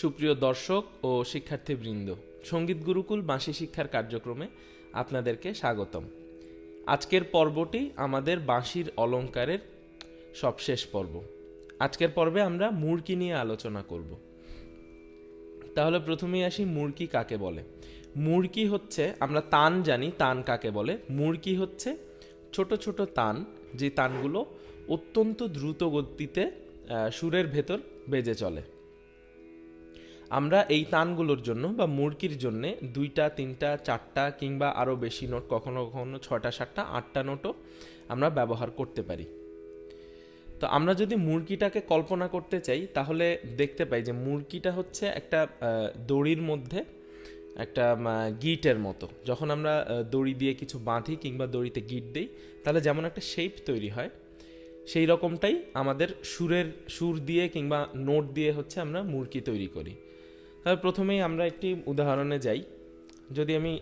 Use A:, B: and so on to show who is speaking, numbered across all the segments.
A: সুপ্রিয় দর্শক ও শিক্ষার্থীবৃন্দ সংগীত গুরুকুল বাঁশি শিক্ষার কার্যক্রমে আপনাদেরকে স্বাগতম। আজকের পর্বটি আমাদের বাঁশির অলঙ্কারের সবশেষ পর্ব। আজকের পর্বে আমরা মুরকি নিয়ে আলোচনা করব। তাহলে প্রথমেই আসি মুরকি কাকে বলে। মুরকি হচ্ছে, আমরা তান জানি, তান কাকে বলে। মুরকি হচ্ছে ছোট ছোট তান, যে তানগুলো অত্যন্ত দ্রুত গতিতে সুরের ভেতর বেজে চলে। আমরা এই তানগুলোর জন্য বা মুরগির জন্য দুইটা, তিনটা, চারটা কিংবা আরও বেশি নোট, কখনো কখনো ছটা সাতটা, আটটা নোটও আমরা ব্যবহার করতে পারি। তো আমরা যদি মুরগিটাকে কল্পনা করতে চাই, তাহলে দেখতে পাই যে মুরগিটা হচ্ছে একটা দড়ির মধ্যে একটা গিটের মতো। যখন আমরা দড়ি দিয়ে কিছু বাঁধি কিংবা দড়িতে গিট দিই, তাহলে যেমন একটা শেপ তৈরি হয়, সেই রকমটাই আমাদের সুরের, সুর দিয়ে কিংবা নোট দিয়ে হচ্ছে আমরা মুরগি তৈরি করি। তাহলে প্রথমেই আমরা একটি উদাহরণে যাই। যদি আমি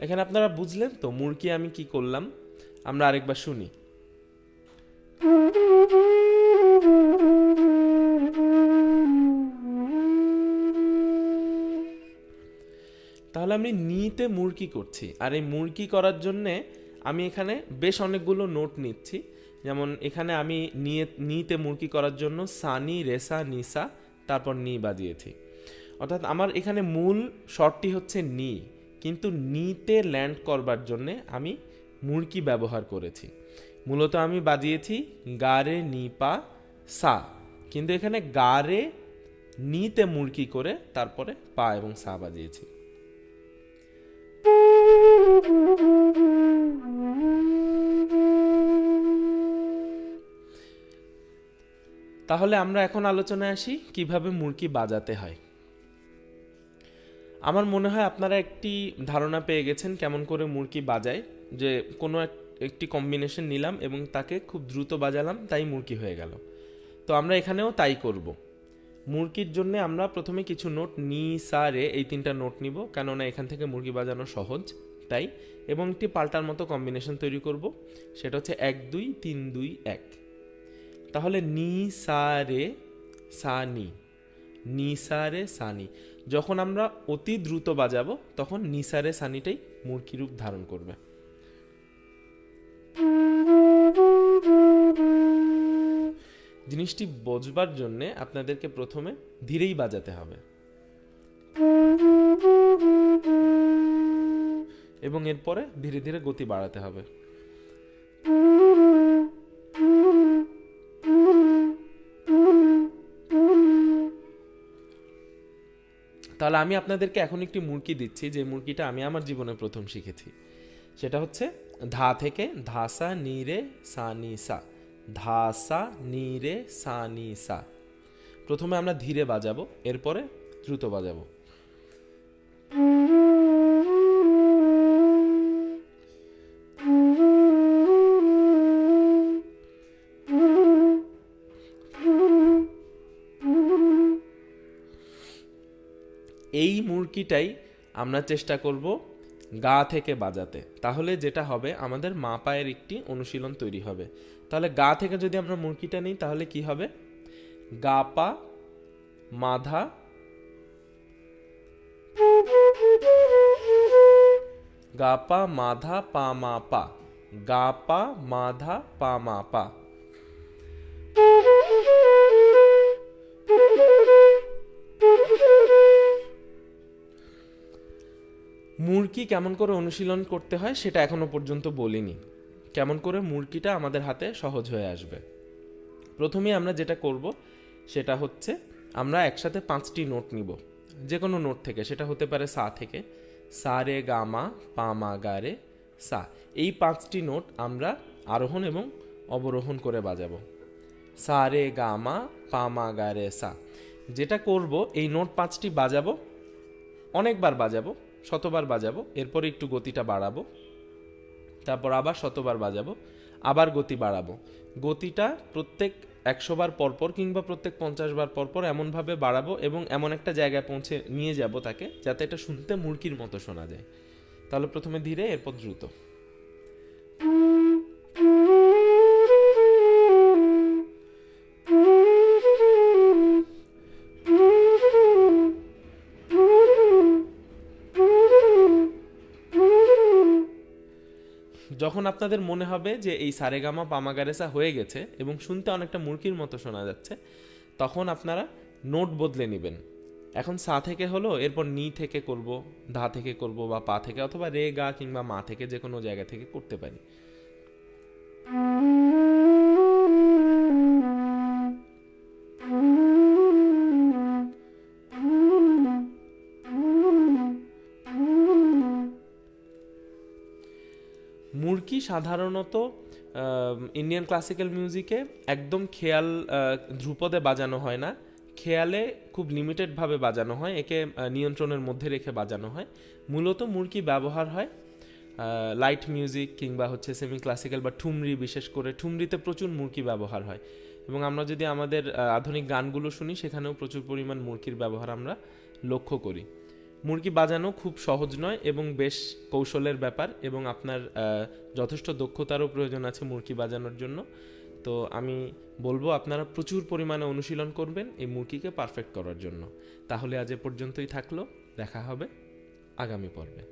A: এখানে আপনারা বুঝলেন তো মুরকি আমি কি করলাম? আমরা আরেকবার শুনি। তাহলে আমি নিতে মুরকি করছি। আর এই মুরকি করার জন্যে আমি এখানে বেশ অনেকগুলো নোট নিচ্ছি। যেমন এখানে আমি নিয়ে, নিতে মুরকি করার জন্য সানি, রেসা, নিসা, তারপর নি বাজিয়েছি। অর্থাৎ আমার এখানে মূল শর্টটি হচ্ছে নি। কিন্তু নিতে ল্যান্ড করবার জন্যে আমি মুরকি ব্যবহার করেছি। মূলত আমি বাজিয়েছি গারে নি পা সা। কিন্তু এখানে গারে নিতে মুরকি করে তারপরে পা এবং সা বাজিয়েছি। তাহলে আমরা এখন আলোচনায় আসি, কীভাবে মুরকি বাজাতে হয়। আমার মনে হয় আপনারা একটি ধারণা পেয়ে গেছেন কেমন করে মুরকি বাজায়, যে কোনো এক- একটি কম্বিনেশন নিলাম এবং তাকে খুব দ্রুত বাজালাম, তাই মুরকি হয়ে গেল। তো আমরা এখানেও তাই করব। মুরকির জন্য আমরা প্রথমে কিছু নোট নি, সা, রে, এই তিনটা নোট নিব, কেননা এখান থেকে মুরগি বাজানো সহজ। তাই এবং একটি পাল্টার মতো কম্বিনেশন তৈরি করব। সেটা হচ্ছে এক, দুই, তিন, দুই, এক। তাহলে নি, সা, রে, সা, নি। নি, সা, রে, সা, নি। যখন আমরা অতি দ্রুত বাজাবো, তখন নিসারে সানিটাই মূর্কি রূপ ধারণ করবে। জিনিসটি বোঝবার জন্যে আপনাদেরকে প্রথমে ধীরেই বাজাতে হবে। এবং এরপরে ধীরে ধীরে গতি বাড়াতে হবে। তাহলে আমি আপনাদেরকে এখন একটি মুরকি দিচ্ছি, যে মুরগিটা আমি আমার জীবনে প্রথম শিখেছি। সেটা হচ্ছে, ধা থেকে ধাসা নিরে সা নি সা ধাসা নিরে সা নি সা প্রথমে আমরা ধীরে বাজাবো, এরপরে দ্রুত বাজাবো। এই মুরগিটাই আমরা চেষ্টা করব গা থেকে বাজাতে। তাহলে যেটা হবে, আমাদের মা পায়ের একটি অনুশীলন তৈরি হবে। তাহলে গা থেকে যদি আমরা মুরগিটা নিই, তাহলে কি হবে? গা পা, মাধা, গা পা, মাধা, পা, মা, পা। গা পা, মাধা, পা, মা, পা। মুরকি কেমন করে অনুশীলন করতে হয় সেটা এখনও পর্যন্ত বলিনি। কেমন করে মুরগিটা আমাদের হাতে সহজ হয়ে আসবে। প্রথমেই আমরা যেটা করব সেটা হচ্ছে আমরা একসাথে পাঁচটি নোট নিব। যে কোনো নোট থেকে, সেটা হতে পারে সা থেকে। সা রে গা মা, পা গা রে, সা। এই পাঁচটি নোট আমরা আরোহণ এবং অবরোহণ করে বাজাবো। সা রে গা মা, পা গা রে, সা। যেটা করব, এই নোট পাঁচটি বাজাবো, অনেকবার বাজাবো। শতবার বাজাবো, এরপরে একটু গতিটা বাড়াবো, তারপর আবার শতবার বাজাবো, আবার গতি বাড়াবো। গতিটা প্রত্যেক একশো বার পরপর কিংবা প্রত্যেক পঞ্চাশ বার পরপর এমনভাবে বাড়াবো এবং এমন একটা জায়গায় পৌঁছে নিয়ে যাব তাকে, যাতে এটা শুনতে মুরগির মতো শোনা যায়। তাহলে প্রথমে ধীরে, এরপর দ্রুত। যখন আপনাদের মনে হবে যে এই সারেগামা পামাগারেসা হয়ে গেছে এবং শুনতে অনেকটা মুরগির মতো শোনা যাচ্ছে, তখন আপনারা নোট বদলে নেবেন। এখন সা থেকে হলো, এরপর নি থেকে করব, ধা থেকে করব বা পা থেকে অথবা রে, গা কিংবা মা থেকে যে কোনো জায়গা থেকে করতে পারি। মুরকি সাধারণত ইন্ডিয়ান ক্লাসিক্যাল মিউজিকে একদম খেয়াল ধ্রুপদে বাজানো হয় না। খেয়ালে খুব লিমিটেডভাবে বাজানো হয়, একে নিয়ন্ত্রণের মধ্যে রেখে বাজানো হয়। মূলত মুরকি ব্যবহার হয় লাইট মিউজিক কিংবা হচ্ছে সেমি ক্লাসিক্যাল বা ঠুমরি বিশেষ করে। ঠুমরিতে প্রচুর মুরকি ব্যবহার হয় এবং আমরা যদি আমাদের আধুনিক গানগুলো শুনি, সেখানেও প্রচুর পরিমাণ মুরকির ব্যবহার আমরা লক্ষ্য করি। মুরগি বাজানো খুব সহজ নয় এবং বেশ কৌশলের ব্যাপার এবং আপনার যথেষ্ট দক্ষতারও প্রয়োজন আছে মুরগি বাজানোর জন্য। তো আমি বলব আপনারা প্রচুর পরিমাণে অনুশীলন করবেন এই মুরগিকে পারফেক্ট করার জন্য। তাহলে আজ এ পর্যন্তই থাকল, দেখা হবে আগামী পর্বে।